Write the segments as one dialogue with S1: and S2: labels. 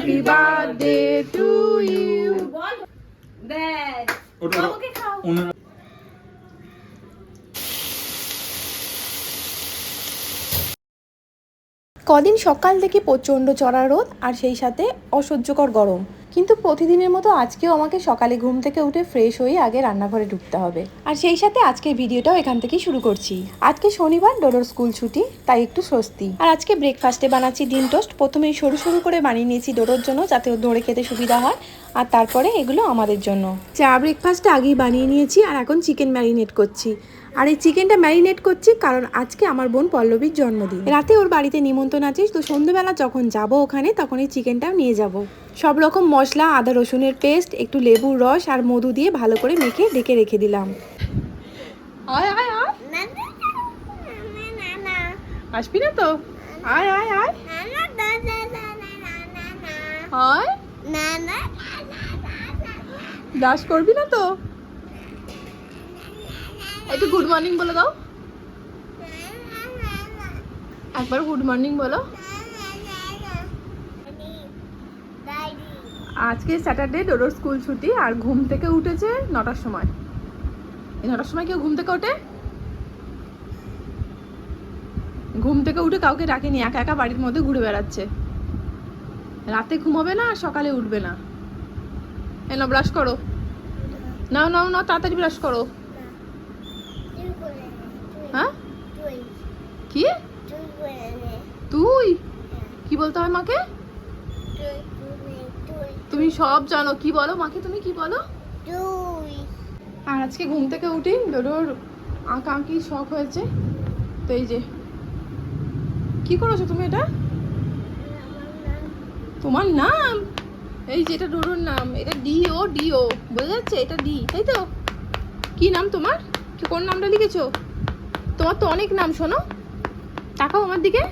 S1: Happy birthday to you
S2: Bad. Okay,
S3: ওটা ওনারা
S1: কদিন সকাল থেকে প্রচণ্ড চড়া রোদ আর সেই সাথে অসহ্যকর গরম। কিন্তু প্রতিদিনের মতো আজকেও আমাকে সকালে ঘুম থেকে উঠে ফ্রেশ হয়ে আগে রান্নাঘরে ঢুকতে হবে। আর সেই সাথে আজকের ভিডিওটাও এখান থেকেই শুরু করছি। আজকে শনিবার ডোডোর স্কুল ছুটি তাই একটু স্বস্তি। আর আজকে ব্রেকফাস্টে বানাচ্ছি ডিম টোস্ট। প্রথমেই সরু সরু করে বানিয়ে নিয়েছি ডোডোর জন্য যাতে ও ধরে খেতে সুবিধা হয়। আর তারপরে এগুলো আমাদের জন্য। চা ব্রেকফাস্টটা আগেই বানিয়ে নিয়েছি আর এখন চিকেন ম্যারিনেট করছি। আর এই চিকেনটা ম্যারিনেট করছি কারণ আজকে আমার বোন পল্লবীর জন্মদিন। রাতে ওর বাড়িতে নিমন্ত্রণ আছে, তো সন্ধ্যাবেলা যখন যাব ওখানে, তখন এই চিকেনটাও নিয়ে যাব। সব রকম মশলা, আদা রসুনের পেস্ট, একটু লেবুর রস আর মধু দিয়ে ভালো করে মেখে ঢেকে রেখে দিলাম। আয় আসবি না তো? আয় আয় আয়। করবি না তো? একটু গুড মর্নিং বলে দাও। একবার গুড মর্নিং বলো। আজকে স্যাটারডে, ডোডোর স্কুল ছুটি, আর ঘুম থেকে উঠেছে নটার সময়। এই নটার সময় কেউ ঘুম থেকে ওঠে? ঘুম থেকে উঠে কাউকে ডাকেনি, একা একা বাড়ির মধ্যে ঘুরে বেড়াচ্ছে। রাতে ঘুমাবে না, আর সকালে উঠবে না। এনো ব্রাশ করো। নাও নাও নাও, তাড়াতাড়ি ব্রাশ করো হ্যাঁ কি? তুই? কি বলতে হয় মাকে? তুমি সব জানো। কি বলো মাকে তুমি? কি বলো? আর আজকে ঘুম থেকে উঠি ডোডোর আঁকা আঁকি শখ হয়েছে। তো এই যে, কি করেছ তুমি এটা? তোমার নাম? এই যে এটা ডোডোর নাম। এটা ডিও ডিও। বোঝা যাচ্ছে? এটা ডি, তাই তো? কি নাম তোমার? কি কোন নামটা লিখেছো? তোমার তো অনেক নাম, শোনো। তাকাও আমার দিকে।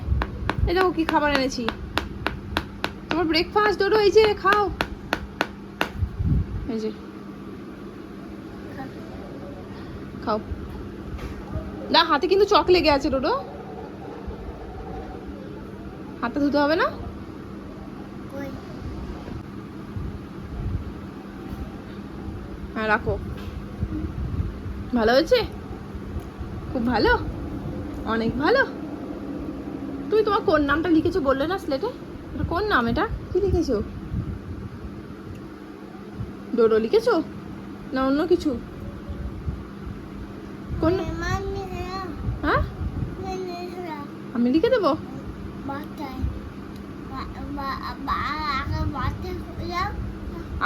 S1: এই দেখো কি খাবার এনেছি। তোমার ব্রেকফাস্ট ডোডো এই যে খাও। এই যে। খাও। না হাতে কিন্তু চক লেগে আছে ডোডো হাতটা ধুতে হবে না? হ্যাঁ রাখো। ভালো হয়েছে? খুব ভালো? অনেক ভালো? তুমি তোমার কোন নামটা লিখেছো বললে না স্লেটে এটা কোন নাম এটা? কি লিখেছো? ডোডো লিখেছো? না অন্য কিছু? কোন হ্যাঁ? আমি লিখে দেবো?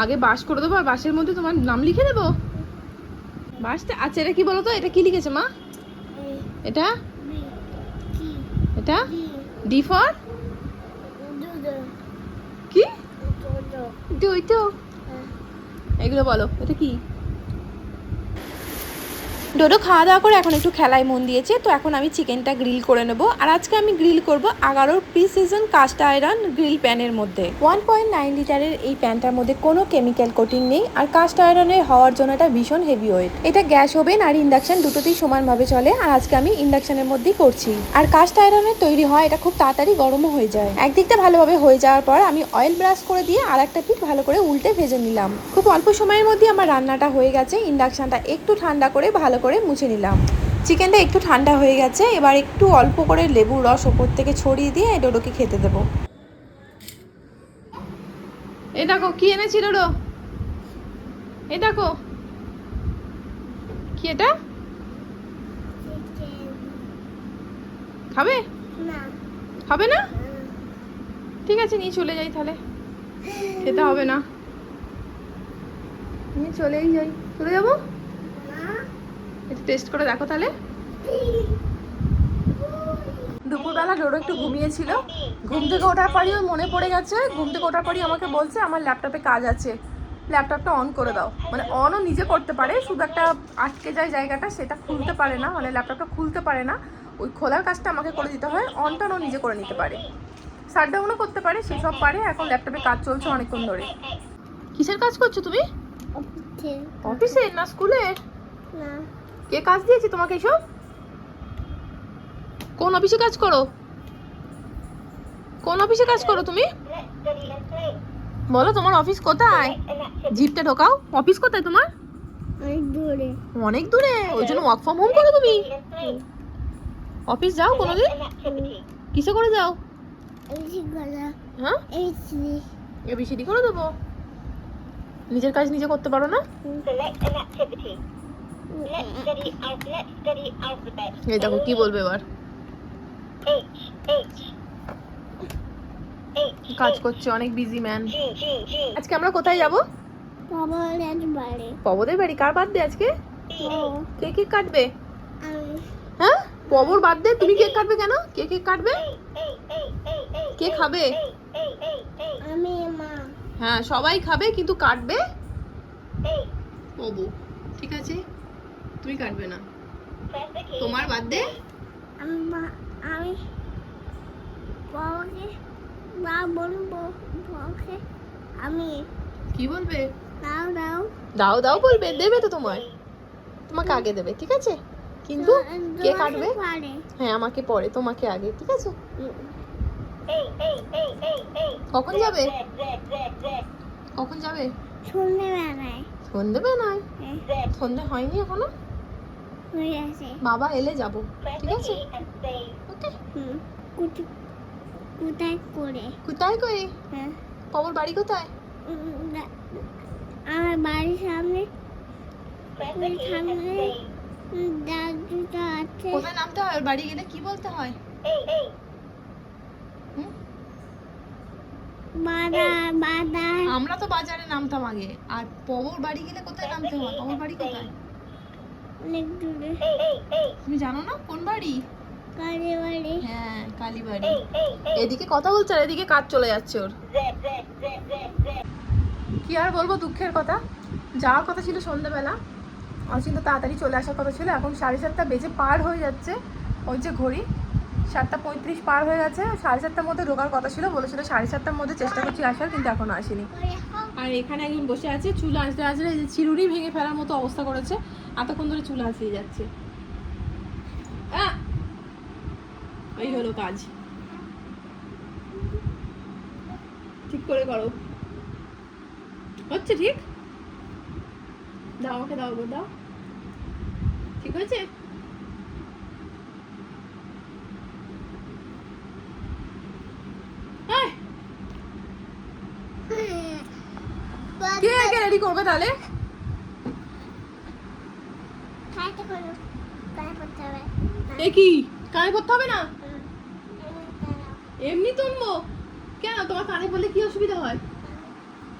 S1: আগে বাস করে দেবো আর বাসের মধ্যে তোমার নাম লিখে দেবো? বাসটা আচ্ছা এটা কি বলো তো এটা কি লিখেছে মা? এটা? এটা? D for? কি? দুটো। তো এগুলো বলো এটা কি? ডোডো খাওয়া দাওয়া করে এখন একটু খেলায় মন দিয়েছে, তো এখন আমি চিকেনটা গ্রিল করে নেব। আর আজকে আমি গ্রিল করব এগারোর pre season cast iron grill প্যানের মধ্যে। ওয়ান পয়েন্ট নাইন লিটারের এই প্যানটার মধ্যে কোনো কেমিক্যাল কোটিং নেই, আর কাস্ট আয়রনের হওয়ার জন্য এটা ভীষণ হেভি ওয়েট এটা গ্যাস ওভেন আর ইন্ডাকশন দুটোতেই সমানভাবে চলে, আর আজকে আমি ইন্ডাকশনের মধ্যেই করছি। আর কাস্ট আয়রনের তৈরি হয়, এটা খুব তাড়াতাড়ি গরমও হয়ে যায়। একদিকটা ভালোভাবে হয়ে যাওয়ার পর আমি অয়েল ব্রাশ করে দিয়ে আর একটা পিঠ ভালো করে উল্টে ভেজে নিলাম। খুব অল্প সময়ের মধ্যে আমার রান্নাটা হয়ে গেছে ইন্ডাকশনটা একটু ঠান্ডা করে ভালো করে মুছে নিলাম। চিকেনটা একটু ঠান্ডা হয়ে গেছে এবার একটু অল্প করে লেবুর রস ওপর থেকে ছড়িয়ে দিয়ে ডোডোকে খেতে দেবো। এই দেখো কি এনেছি ডোডো? এই দেখো। কি এটা? খাবে? হবে না? ঠিক আছে নিয়ে চলে যাই তাহলে। খেতে হবে না। নিয়ে চলেই যাই। চলে যাব? একটু টেস্ট করে দেখো তাহলে। দুপুরবেলা ডোডো একটু ঘুমিয়েছিল। ঘুম থেকে ওঠার পরই মনে পড়ে গেছে। ঘুম থেকে ওঠার পরই আমাকে বলছে আমার ল্যাপটপে কাজ আছে। ল্যাপটপটা অন করে দাও। মানে অনও নিজে করতে পারে শুধু একটা আটকে যায় জায়গাটা সেটা খুলতে পারে না। মানে ল্যাপটপটা খুলতে পারে না। ওই খোলার কাজটা আমাকে করে দিতে হয় অনটা ও নিজে করে নিতে পারে। শাটডাউনও করতে পারে সেসব পারে। এখন ল্যাপটপে কাজ চলছে অনেকক্ষণ ধরে। কিসের কাজ করছ তুমি? অফিসে না স্কুলে কে কাজ দিয়েছে তোমাকে এসব? কোন অফিসে কাজ করো? কোন অফিসে কাজ করো তুমি? বলো তোমার অফিস কোথায়? জিপটা ঢোকাও। অফিস কোথায় তোমার?
S2: অনেক দূরে।
S1: অনেক দূরে? ওই জন্য ওয়ার্ক ফ্রম হোম করো তুমি? অফিস যাও কোনোদিন? কিসে করে যাও? হ্যাঁ? এবিসিডি করে দেবো। নিজের কাজ নিজে করতে পারো না? এই দেখো কি বলবে এবার? কাজ করছে অনেক বিজি ম্যান আজকে আমরা কোথায় যাব? পবদের বাড়ি। কার বার্থডে আজকে?
S3: E
S1: কে কেক কাটবে? হ্যাঁ? পবর বার্থডে তুমি কেক কাটবে কেন? কে কেক কাটবে? কে খাবে? হ্যাঁ সবাই খাবে কিন্তু কাটবে? পবু ঠিক আছে? তুমি কাটবে না. তোমার
S2: আমি মা- আমি বাবাকে মা বলব বাবাকে আমি
S1: কি বলবে?
S2: দাও দাও।
S1: দাও দাও বলবে দেবে তো তোমায় তোমাকে আগে দেবে ঠিক আছে? কিন্তু কে কাটবে? হ্যাঁ আমাকে পরে তোমাকে আগে ঠিক আছে? কখন যাবে? কখন যাবে?
S2: শুনতে বেড়ায়
S1: সন্ধে বেলায়
S3: Z
S1: হয়নি এখনও?
S2: হয়ে
S1: বাবা এলে যাব ঠিক আছে. ওকে
S2: কোথায়? কোথায় করে?
S1: কোথায় কই
S2: হ্যাঁ।
S1: বাড়ি কোথায়?
S2: আমার বাড়ির সামনে। দাদুটা আছে।
S1: কোথায় নামতে হয় ওর বাড়ি গেলে কি বলতে হয়? আমরা তো বাজারে নামতাম আগে। আর পবর বাড়ি গেলে কোথায় নামতে হয়? পবর বাড়ি কোথায়?
S2: অনেক দূরে।
S1: তুমি জানো না কোন বাড়ি?
S2: কাজে বাড়ি
S1: হ্যাঁ কালীবাড়ি। এদিকে কথা বলছে আর এদিকে কাজ চলে যাচ্ছে ওর। কি আর বলব দুঃখের কথা? যাওয়ার কথা ছিল সন্ধ্যেবেলা অচিন্ত তাড়াতাড়ি চলে আসার কথা ছিল। এখন সাড়ে সাতটা বেজে পার হয়ে যাচ্ছে ওই যে ঘড়ি। সাতটা পঁয়ত্রিশ পার হয়ে গেছে। সাড়ে সাতটার মধ্যে ঢোকার কথা ছিল। বলেছিল সাড়ে সাতটার মধ্যে চেষ্টা করছি আসার কিন্তু এখনও আসেনি। আর এখানে একজন বসে আছে, চুল আসলে এই যে চিরুনি ভেঙে ফেলার মতো অবস্থা করেছে, এতক্ষণ ধরে চুল আসিয়ে যাচ্ছে! এই হলো কাজ। ঠিক করে করো। হচ্ছে ঠিক? দাও আমাকে, দাও গো, দাও। ঠিক হয়েছে এই, কে রেডি করবে তাহলে? এ কি? কানে করতে হবে না? এমনি তুলবো? কেন? তোমার কানে পড়লে কি অসুবিধা হয়?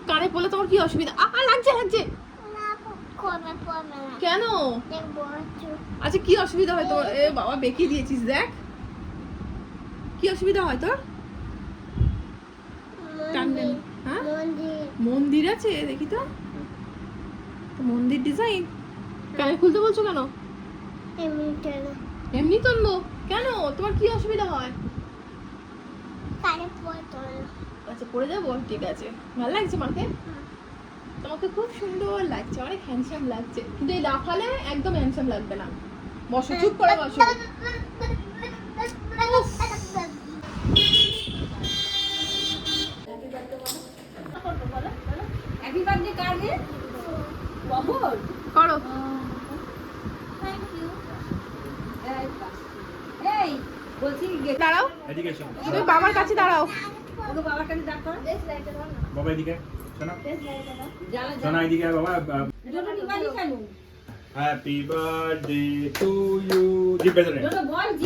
S1: কানে পড়লে তোমার কি অসুবিধা? আ লাগছে লাগছে। কেন? আচ্ছা কি অসুবিধা হয় তোর এ বাবা বেঁকে দিয়েছিস দেখ। কি অসুবিধা হয় তোর? টানবেন হ্যাঁ?
S2: মন্দির।
S1: আছে দেখি তো। তো মন্দির ডিজাইন কানে খুলতে বলছো কেন? এমনি তুলবো কেন? তোমার কি অসুবিধা হয়? আচ্ছা পড়ে যাব? ঠিক আছে। ভালো লাগছে মাকে? তোমাকে খুব সুন্দর লাগছে। অনেক হ্যান্ডসাম লাগছে। কিন্তু এই লাফালে একদম হ্যান্ডসাম লাগবে না। বসো চুপ করে বসো। দাঁড়াও।
S4: এদিকে এসো
S1: তুমি বাবার কাছে দাঁড়াও।
S4: বাবা এদিকে শোনা। শোনা এদিকে আয় বাবা। Happy birthday to you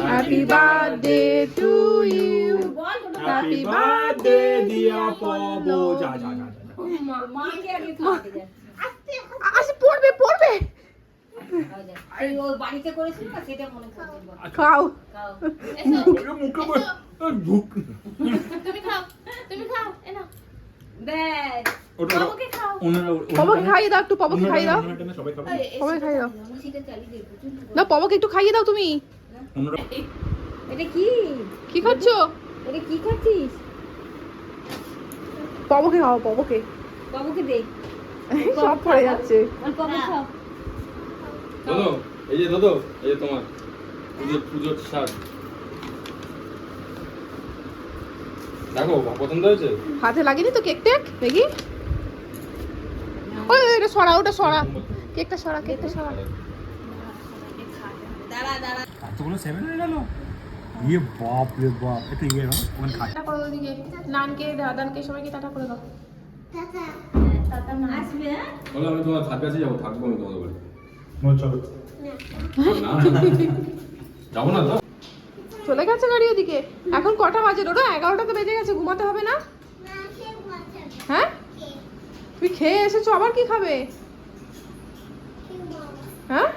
S1: happy birthday to you
S4: happy birthday পবো যা যা যা যা।
S1: আসে পড়বে পড়বে
S5: বাড়িতে করেছিল না সেটা মনে করছে
S1: খাও। পবকে খাইয়ে দাও একটু পবকে খাইয়ে দাও। পবকে খাইয়ে দাও।
S5: সেটা চালিয়ে দেবো
S1: না পবকে একটু খাইয়ে দাও তুমি।
S5: এটা কি?
S1: কি খাচ্ছো?
S5: এটা কি খাচ্ছিস?
S1: পবকে খাও পবকে
S5: বাবুকে দে।
S1: সব পড়ে যাচ্ছে।
S5: খাও।
S6: দাদো এই যে দাদো এই যে তোমার পুজোর পুজোর শাক দেখো পছন্দ হয়েছে?
S1: হাতে লাগেনি তো কেক টেক দেখি ওই ওই, ওটা সরা ওটা সরা। কেকটা সরা কেকটা সরা।
S4: এতগুলো সেভেন হয়ে গেল? ইয়ে ইয়ে না? ওখানে খাই
S1: টাটা করে দাও দিকে নানকে দাদানকে সবাইকে টাটা করে দাও।
S5: আসবে হ্যাঁ?
S6: বলো আমি তোমার যাব থাকব আমি তোমাদের বাড়ি।
S4: চলো
S6: যাব না তো।
S1: চলে গেছে গাড়ি ওদিকে। এখন কটা বাজে ওটা এগারোটা তো বেজে গেছে ঘুমাতে হবে না? হ্যাঁ? তুমি খেয়ে এসেছ আবার কি খাবে? হ্যাঁ?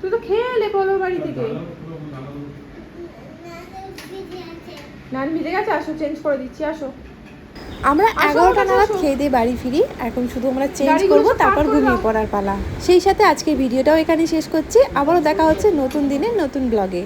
S1: তুই তো খেয়ে এলে বলো বাড়ি থেকে। নান ভিজে গেছে আসো চেঞ্জ করে দিচ্ছি আসো। আমরা এগারোটা নাগাদ খেয়ে দিয়ে বাড়ি ফিরি এখন শুধু আমরা চেঞ্জ করব তারপর ঘুমিয়ে পড়ার পালা। সেই সাথে আজকের ভিডিওটাও এখানে শেষ করছি আবারও দেখা হচ্ছে নতুন দিনে নতুন ব্লগে